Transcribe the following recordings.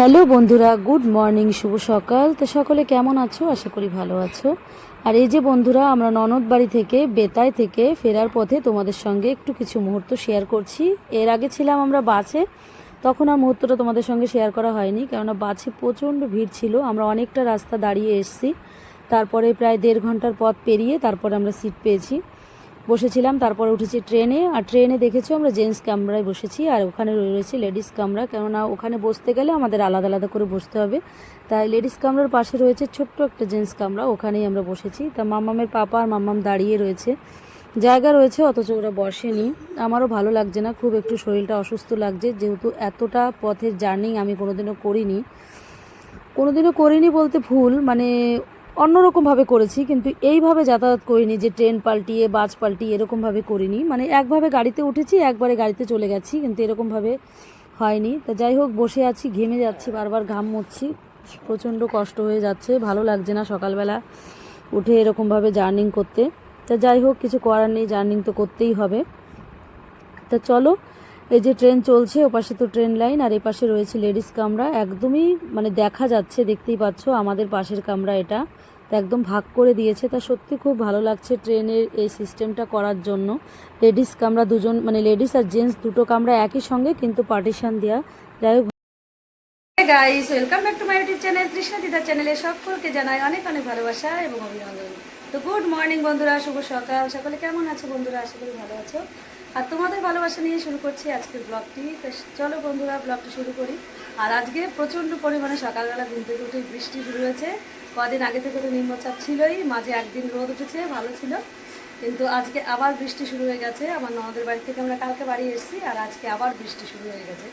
Hello বন্ধুরা, good morning, শুভ সকাল। তো সকলে কেমন আছো? আশা করি ভালো আছো। আর এই যে বন্ধুরা, আমরা ননদ বাড়ি থেকে বেতায় থেকে ফেরার পথে তোমাদের সঙ্গে একটু কিছু মুহূর্ত শেয়ার করছি। এর আগে ছিলাম আমরা বাসে, তখন আর মুহূর্তটা তোমাদের সঙ্গে শেয়ার করা হয়নি, কেননা বাসে প্রচণ্ড ভিড় ছিল। আমরা অনেকটা রাস্তা দাঁড়িয়ে এসেছি। তারপরে প্রায় দেড় ঘণ্টার পথ পেরিয়ে তারপরে আমরা সিট পেয়েছি। বসেছিলাম, তারপরে উঠেছি ট্রেনে। আর ট্রেনে দেখেছ, আমরা জেন্টস কামরায় বসেছি, আর ওখানে রয়েছে লেডিস কামরা। কেননা ওখানে বসতে গেলে আমাদের আলাদা আলাদা করে বসতে হবে। তাই লেডিস কামরার পাশে রয়েছে ছোট্ট একটা জেন্টস কামরা, ওখানেই আমরা বসেছি। তা মাম্মামের পাপা আর মাম্মাম দাঁড়িয়ে রয়েছে। জায়গা রয়েছে, অথচ ওরা বসেনি। আমারও ভালো লাগছে না, খুব একটু শরীরটা অসুস্থ লাগছে। যেহেতু এতটা পথের জার্নি আমি কোনোদিনও করিনি। কোনোদিনও করিনি বলতে ভুল মানে অন্যরকমভাবে করেছি, কিন্তু এইভাবে যাতায়াত করিনি যে ট্রেন পাল্টিয়ে, বাস পাল্টিয়ে এরকমভাবে করিনি। মানে একভাবে গাড়িতে উঠেছি, একবারে গাড়িতে চলে গেছি, কিন্তু এরকমভাবে হয়নি। তা যাই হোক, বসে আছি, ঘেমে যাচ্ছি, বারবার ঘাম মরছি প্রচণ্ড কষ্ট হয়ে যাচ্ছে, ভালো লাগছে না সকালবেলা উঠে এরকমভাবে জার্নিং করতে। তা যাই হোক, কিছু করার নেই, জার্নিং তো করতেই হবে। তা চলো এই যে ট্রেন চলছে ওপাশে তো ট্রেন লাইন আর এপাশে রয়েছে লেডিস কামরা। একদমই মানে দেখা যাচ্ছে, দেখতেই পাচ্ছ, আমাদের পাশের কামরা এটা। তো একদম ভাগ করে দিয়েছে। তা সত্যি খুব ভালো লাগছে ট্রেনের এই সিস্টেমটা করার জন্য। লেডিস কামরা দুজন মানে লেডিস আর জেন্টস দুটো কামরা একই সঙ্গে, কিন্তু পার্টিশন দেওয়া যাই হোক। Guys welcome back to my YouTube channel Krishna Dida চ্যানেলে সকলকে জানাই অনেক অনেক ভালোবাসা এবং অভিনন্দন। তো গুড মর্নিং বন্ধুরা, শুভ সকাল। সকলে কেমন আছো বন্ধুরা? আশা করি ভালো আছো। আর তোমাদের ভালোবাসা নিয়ে শুরু করছি আজকের ব্লগটি। তো চলো বন্ধুরা, ব্লগটি শুরু করি। আর আজকে প্রচণ্ড পরিমাণে সকালবেলা ঘুম থেকে উঠে বৃষ্টি শুরু হয়েছে। কদিন আগে থেকে তো নিম্নচাপ ছিলই, মাঝে একদিন রোদ উঠেছে, ভালো ছিল। কিন্তু আজকে আবার বৃষ্টি শুরু হয়ে গেছে। আমার ননদের বাড়ি থেকে আমরা কালকে বাড়ি এসেছি আর আজকে আবার বৃষ্টি শুরু হয়ে গেছে।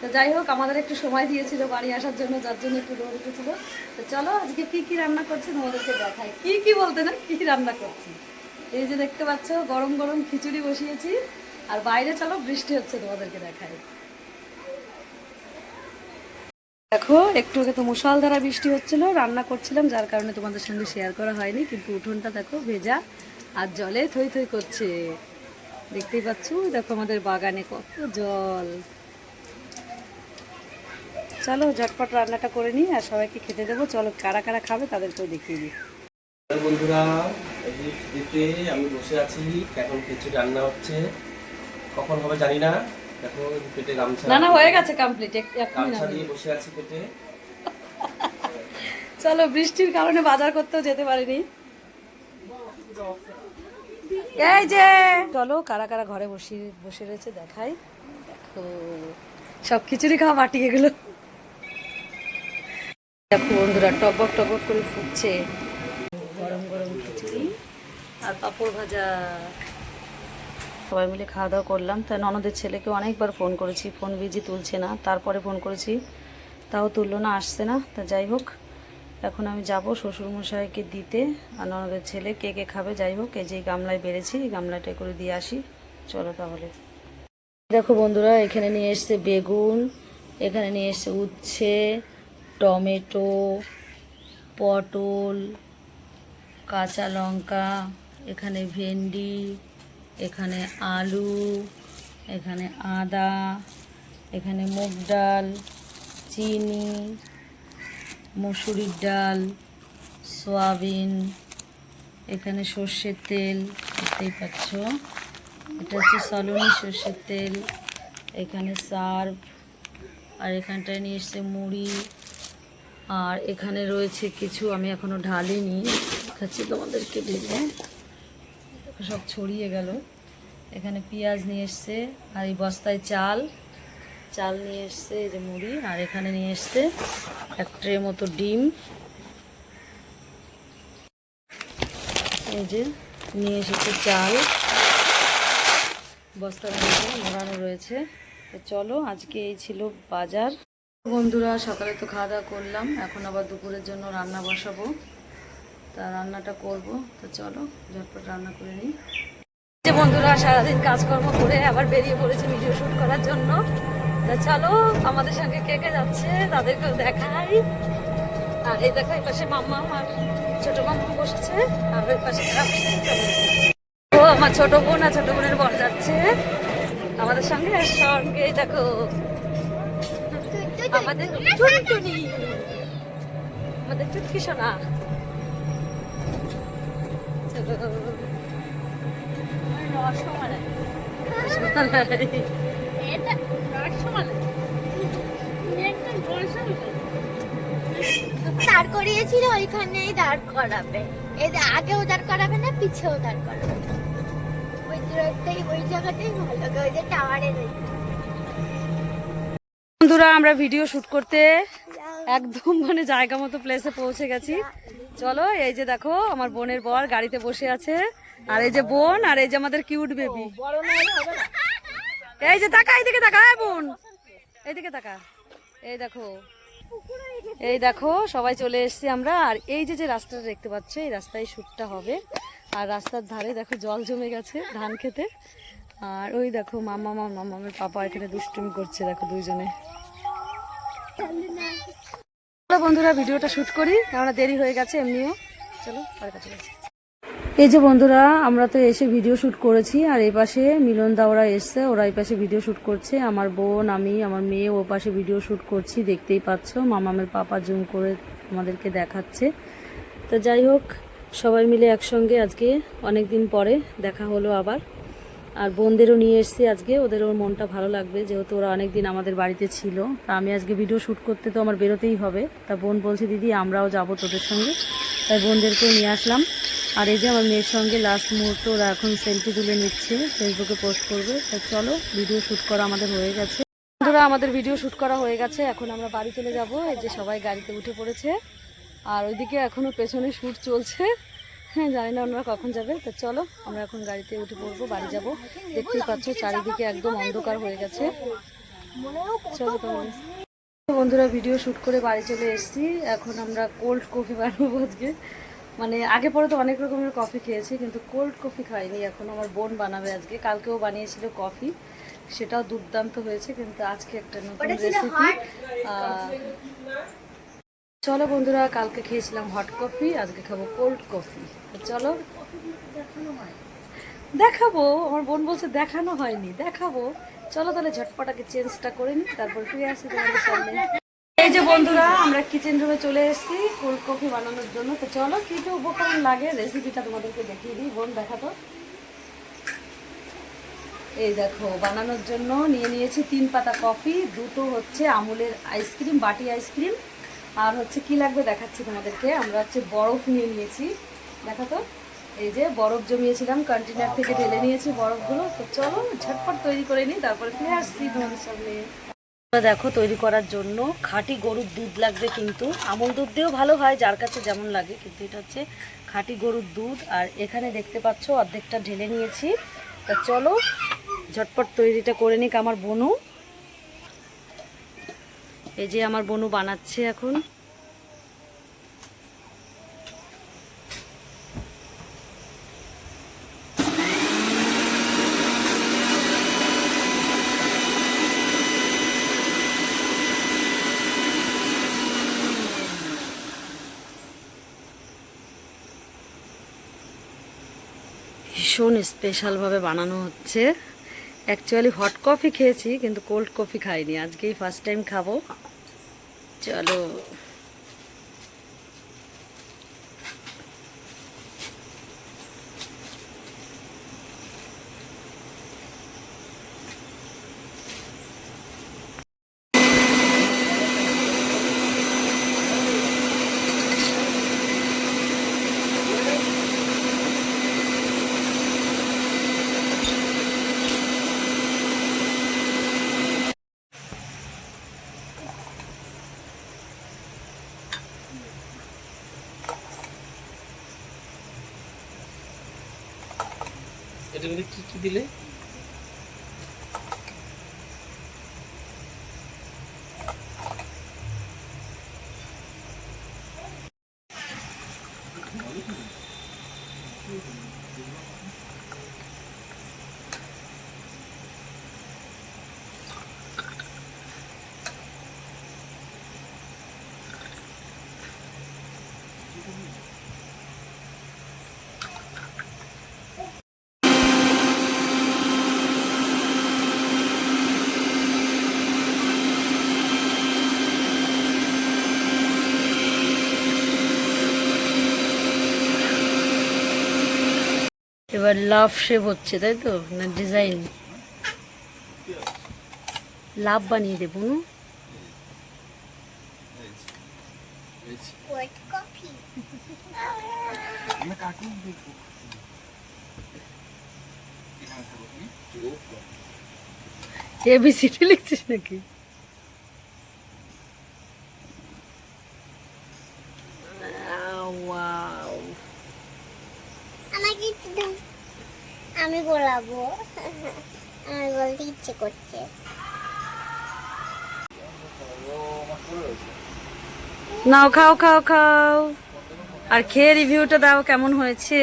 তো যাই হোক, আমাদের একটু সময় দিয়েছিল বাড়ি আসার জন্য, যার জন্য একটু রোদ উঠেছিল। তো চলো আজকে কি কি রান্না করছি তোমাদেরকে দেখাই। কি কি বলতে না, কি রান্না করছি? এই যে দেখতে পাচ্ছ, গরম গরম খিচুড়ি বসিয়েছি। আর বাইরে চলো, বৃষ্টি হচ্ছে তোমাদেরকে দেখাই। দেখো, একটু আগে তো মুসলধারা বৃষ্টি হচ্ছিল, রান্না করছিলাম, যার কারণে তোমাদের সঙ্গে শেয়ার করা হয়নি, কিন্তু উঠোনটা দেখো ভেজা আর জলে থই থই করছে। দেখতেই পাচ্ছ, দেখো আমাদের বাগানে কত জল। চলো, ঝটপট রান্নাটা করে নিই আর সবাইকে খেতে দেবো। চলো, কারা কারা খাবে তাদেরকেও দেখিয়ে দিই। বন্ধুরা এই আমি বসে আছি এখন খিচুড়ি রান্না হচ্ছে। কখন হবে জানি না। দেখো পেটে গামছা না না হয়ে গেছে কমপ্লিট গামছা দিয়ে বসে আছি পেটে। চলো বৃষ্টির কারণে বাজার করতেও যেতে পারিনি। এই যে চলো কারা কারা ঘরে বসে বসে রয়েছে দেখাই। দেখো সব খিচুড়ি খাওয়া বাটি এগুলো। দেখো বন্ধুরা টকবক টকবক করে ফুটছে। আর পাঁপড় ভাজা। সবাই মিলে খাওয়া দাওয়া করলাম। তাই ননদের ছেলেকে অনেকবার ফোন করেছি, ফোন বিজি তুলছে না। তারপরে ফোন করেছি, তাও তুললো না, আসছে না। তা যাই হোক, এখন আমি যাব শ্বশুরমশাইকে দিতে। আর ননদের ছেলে কে কে খাবে, যাই হোক, এই যে গামলায় বেড়েছি, এই গামলাটা করে দিয়ে আসি। চলো তাহলে। দেখো বন্ধুরা, এখানে নিয়ে এসছে বেগুন, এখানে নিয়ে এসছে উচ্ছে, টমেটো, পটল, কাঁচা লঙ্কা। এখানে ভেন্ডি, এখানে আলু, এখানে আদা, এখানে মুগ ডাল, চিনি, মসুরির ডাল, সয়াবিন, এখানে সর্ষের তেল, দেখতেই পাচ্ছ। এটা হচ্ছে সলনি সর্ষের তেল, এখানে সার্ফ, আর এখানটায় নিয়ে এসছে মুড়ি। আর এখানে রয়েছে কিছু আমি এখনও ঢালিনি। দেখাচ্ছি তোমাদেরকে ভেবে সব ছড়িয়ে গেল। এখানে পেঁয়াজ নিয়ে এসছে আর এই বস্তায় চাল। চাল নিয়ে এসছে এই যে মুড়ি আর এখানে নিয়ে এসছে এক ট্রে মতো ডিম। এই যে নিয়ে এসেছে চাল। বস্তার মধ্যে মোড়ানো রয়েছে। চলো, আজকে এই ছিল বাজার। বন্ধুরা, সকালে তো খাওয়া দাওয়া করলাম। এখন আবার দুপুরের জন্য রান্না বসাবো। তা রান্নাটা করব। তো চলো, ঝটপট রান্না করে নিই। যে বন্ধুরা সারাদিন কাজকর্ম করে আবার বেরিয়ে পড়েছে ভিডিও শুট করার জন্য। তা চলো, আমাদের সঙ্গে কে কে যাচ্ছে তাদেরকেও দেখাই। আর এই দেখো পাশে মাম্মা, আমার ছোট মাম্মা বসেছে, আর ওই পাশে। ও, আমার ছোট বোন আর ছোট বোনের বর যাচ্ছে। আমাদের সঙ্গে সঙ্গে দেখো, আমাদের টুনটুনি। আমাদের চুটকি সোনা চলো। রসমালাই। রসমালাই। এটা রসমালাই এটা রসমালাই দাঁড় করিয়েছিল দাঁড় করাবে। যে আগেও দাঁড় করাবে না, পিছেও দাঁড় করাবে। বন্ধুরা, আমরা ভিডিও শুট করতে একদম মানে জায়গা মতো প্লেসে পৌঁছে গেছি। চলো এই যে দেখো আমার বোনের বর গাড়িতে বসে আছে। আর এই যে বোন আর এই যে আমাদের কিউট বেবি এই যে তাকা এইদিকে তাকা হ্যাঁ বোন? এইদিকে তাকা। এই দেখো এই দেখো সবাই চলে এসেছি আমরা। আর এই যে যে রাস্তাটা দেখতে পাচ্ছ এই রাস্তায় শ্যুটটা হবে। আর রাস্তার ধারে দেখো জল জমে গেছে ধান খেতে। আর ওই দেখো মামা মামা মামামের পাপা এখানে দুষ্টুমি করছে দেখো দুইজনে। চলো বন্ধুরা, ভিডিওটা শুট করি, কেননা দেরি হয়ে গেছে এমনিও। চলো কাছে এই যে বন্ধুরা, আমরা তো এসে ভিডিও শ্যুট করেছি, আর এই পাশে মিলন দা ওরা এসছে, ওরা এই পাশে ভিডিও শুট করছে। আমার বোন, আমি, আমার মেয়ে, ও পাশে ভিডিও শ্যুট করছি, দেখতেই পাচ্ছ। মামামের পাপা জুম করে আমাদেরকে দেখাচ্ছে। তো যাই হোক, সবাই মিলে একসঙ্গে আজকে অনেক দিন পরে দেখা হলো আবার। আর বোনদেরও নিয়ে এসেছি আজকে। ওদের ওর মনটা ভালো লাগবে, যেহেতু ওরা অনেক দিন আমাদের বাড়িতে ছিল। তা আমি আজকে ভিডিও শ্যুট করতে তো আমার বেরোতেই হবে। তা বোন বলছে, দিদি, আমরাও যাব তোদের সঙ্গে। তাই বোনদেরকেও নিয়ে আসলাম। আর এই যে আমার মেয়ের সঙ্গে লাস্ট মুহূর্ত, ওরা এখন সেলফি তুলে নিচ্ছে ফেসবুকে পোস্ট করবে। তাই চলো ভিডিও শ্যুট করা আমাদের হয়ে গেছে। বন্ধুরা, আমাদের ভিডিও শ্যুট করা হয়ে গেছে। এখন আমরা বাড়ি চলে যাব। এই যে সবাই গাড়িতে উঠে পড়েছে। আর ওইদিকে এখনও পেছনে শ্যুট চলছে। হ্যাঁ জানি না ওনারা কখন যাবে। তো চলো আমরা এখন গাড়িতে উঠে পড়ব বাড়ি যাব। দেখতেই পাচ্ছ চারিদিকে একদম অন্ধকার হয়ে গেছে। চলো তাহলে। বন্ধুরা ভিডিও শুট করে বাড়ি চলে এসেছি। এখন আমরা কোল্ড কফি বানাবো আজকে। মানে আগে পরে তো অনেক রকমের কফি খেয়েছি কিন্তু কোল্ড কফি খাইনি। এখন আমার বোন বানাবে আজকে। কালকেও বানিয়েছিল কফি সেটাও দুর্দান্ত হয়েছে কিন্তু আজকে একটা নতুন রেসিপি চলো বন্ধুরা, কালকে খেয়েছিলাম হট কফি আজকে খাব কোল্ড কফি চলো দেখাবো। আমার বোন বলছে দেখানো হয়নি, দেখাবো। চলো তাহলে ঝটপটাকে চেঞ্জটা করে নিই তারপর ফিরে আসি তোমাদের সামনে। এই যে বন্ধুরা, আমরা কিচেন রুমে চলে এসেছি কোল্ড কফি বানানোর জন্য। তো চলো, কি কি উপকরণ লাগে? রেসিপিটা তোমাদেরকে দেখিয়ে দিই। বোন দেখাতো এই দেখো, বানানোর জন্য নিয়ে নিয়েছি তিন পাতা কফি দুটো হচ্ছে আমুলের আইসক্রিম বাটি আইসক্রিম আর হচ্ছে কি লাগবে দেখাচ্ছি তোমাদেরকে? আমরা হচ্ছে বরফ নিয়ে নিয়েছি। দেখাতো এই যে বরফ জমিয়েছিলাম কন্টেনার থেকে ঢেলে নিয়েছি বরফগুলো। তো চলো ঝটপট তৈরি করে নিই তারপরে ফিরে আসছি তোমাদের সামনে। দেখো তৈরি করার জন্য খাঁটি গরুর দুধ লাগবে কিন্তু। আমল দুধ দিয়েও ভালো হয় যার কাছে যেমন লাগে কিন্তু এটা হচ্ছে খাঁটি গরুর দুধ। আর এখানে দেখতে পাচ্ছ অর্ধেকটা ঢেলে নিয়েছি। তা চলো ঝটপট তৈরিটা করে নিক আমার বনু। এই যে আমার বনু বানাচ্ছে এখন। ভীষণ স্পেশালভাবে বানানো হচ্ছে। অ্যাকচুয়ালি হট কফি খেয়েছি কিন্তু কোল্ড কফি খাইনি। আজকেই ফার্স্ট টাইম খাব। চলো। এটার মধ্যে কি কি দিলে এবার লাভ শেপ হচ্ছে তাই তো? না ডিজাইন লাভ বানিয়ে দেবো না এবিসিটি লিখছিস নাকি ওয়াও আমাকে একটু দাও আমি বলাবো আমি বলতে ইচ্ছে করছে। নাও খাও খাও খাও। আর খেয়ে রিভিউটা দাও কেমন হয়েছে।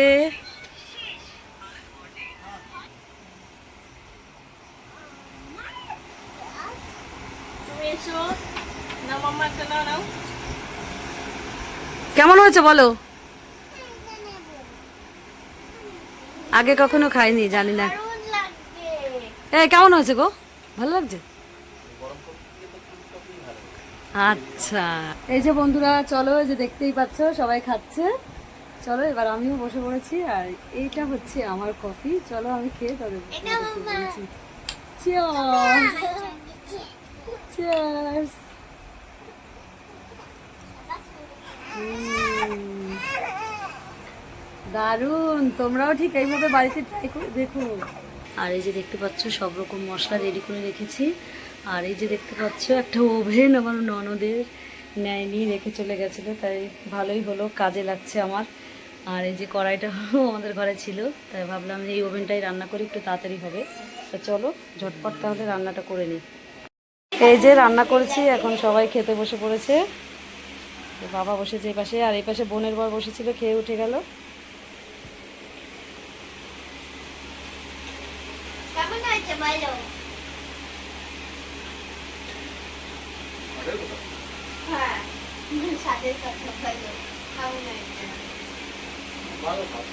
কেমন হয়েছে বলো? আগে কখনো খাইনি জানি না। এ কেমন হয়েছে গো? ভালো লাগছে? আচ্ছা। এই যে বন্ধুরা চলো যে দেখতেই পাচ্ছ সবাই খাচ্ছে। চলো এবার আমিও বসে পড়েছি আর এইটা হচ্ছে আমার কফি। চলো আমি খেয়ে তবে মাম্মা। চিয়ার্স চিয়ার্স দারুণ, তোমরাও ঠিক এইভাবে বাড়িতে ট্রাই করে দেখো। আর এই যে দেখতে পাচ্ছ, সব রকম মশলা রেডি করে রেখেছি। আর এই যে দেখতে পাচ্ছ, একটা ওভেন আমার ননদের নেয়নি রেখে চলে গেছিল, তাই ভালোই হলো, কাজে লাগছে আমার। আর এই যে কড়াইটা আমাদের ঘরে ছিল, তাই ভাবলাম এই ওভেনটাই রান্না করি, একটু তাড়াতাড়ি হবে। তো চলো, ঝটপট তাহলে রান্নাটা করে নিই। এই যে রান্না করেছি, এখন সবাই খেতে বসে পড়েছে। বাবা বসেছে এই পাশে আর এই পাশে বোনের বর বসেছিল, খেয়ে উঠে গেল কেমন হয়েছে বলো হ্যাঁ স্বাদের কথা বলো কেমন হয়েছে ভালো খাও।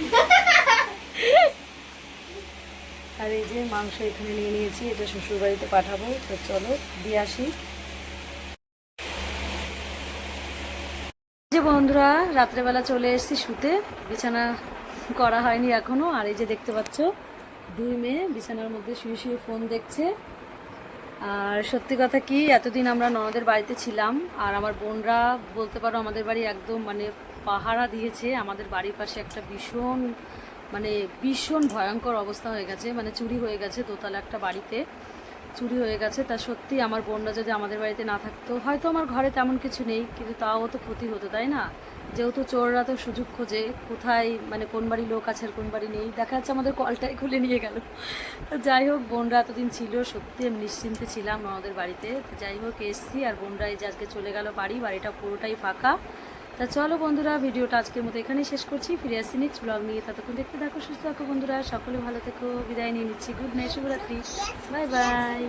আর এই যে মাংস এখানে নিয়ে নিয়েছি এটা শ্বশুর বাড়িতে পাঠাবো তো চলো দিয়ে আসি। যে বন্ধুরা রাত্রেবেলা চলে এসেছি শুতে বিছানা করা হয়নি এখনও আর এই যে দেখতে পাচ্ছ দুই মেয়ে বিছানার মধ্যে শুয়ে শুয়ে ফোন দেখছে। আর সত্যি কথা কি, এতদিন আমরা ননদের বাড়িতে ছিলাম, আর আমার বোনরা বলতে পারো আমাদের বাড়ি একদম মানে পাহারা দিয়েছে, আমাদের বাড়ির পাশে একটা ভীষণ মানে ভীষণ ভয়ঙ্কর অবস্থা হয়ে গেছে মানে চুরি হয়ে গেছে দোতলা একটা বাড়িতে, চুরি হয়ে গেছে। তা সত্যি আমার বোনরা যদি আমাদের বাড়িতে না থাকতো, হয়তো আমার ঘরে তেমন কিছু নেই, কিন্তু তাও তো ক্ষতি হতো, তাই না? যেহেতু চোররা তো সুযোগ খোঁজে, কোথায় মানে কোন বাড়ি লোক আছে আর কোন বাড়ি নেই, দেখা যাচ্ছে আমাদের কলটাই খুলে নিয়ে গেল। যাই হোক, বোনরা এতদিন ছিল, সত্যি আমি নিশ্চিন্তে ছিলাম আমাদের বাড়িতে। যাই হোক, এসছি আর বোনরা এই যে আজকে চলে গেল বাড়ি, বাড়িটা পুরোটাই ফাঁকা। তা চলো বন্ধুরা, ভিডিওটা আজকের মতো এখানেই শেষ করছি। ফিরে আসছি নেক্সট ব্লগ নিয়ে, ততক্ষণ দেখতে থাকো, সুস্থ থাকো বন্ধুরা, সকলে ভালো থেকো, বিদায় নিয়ে নিচ্ছি। গুড নাইট শুভরাত্রি। Bye bye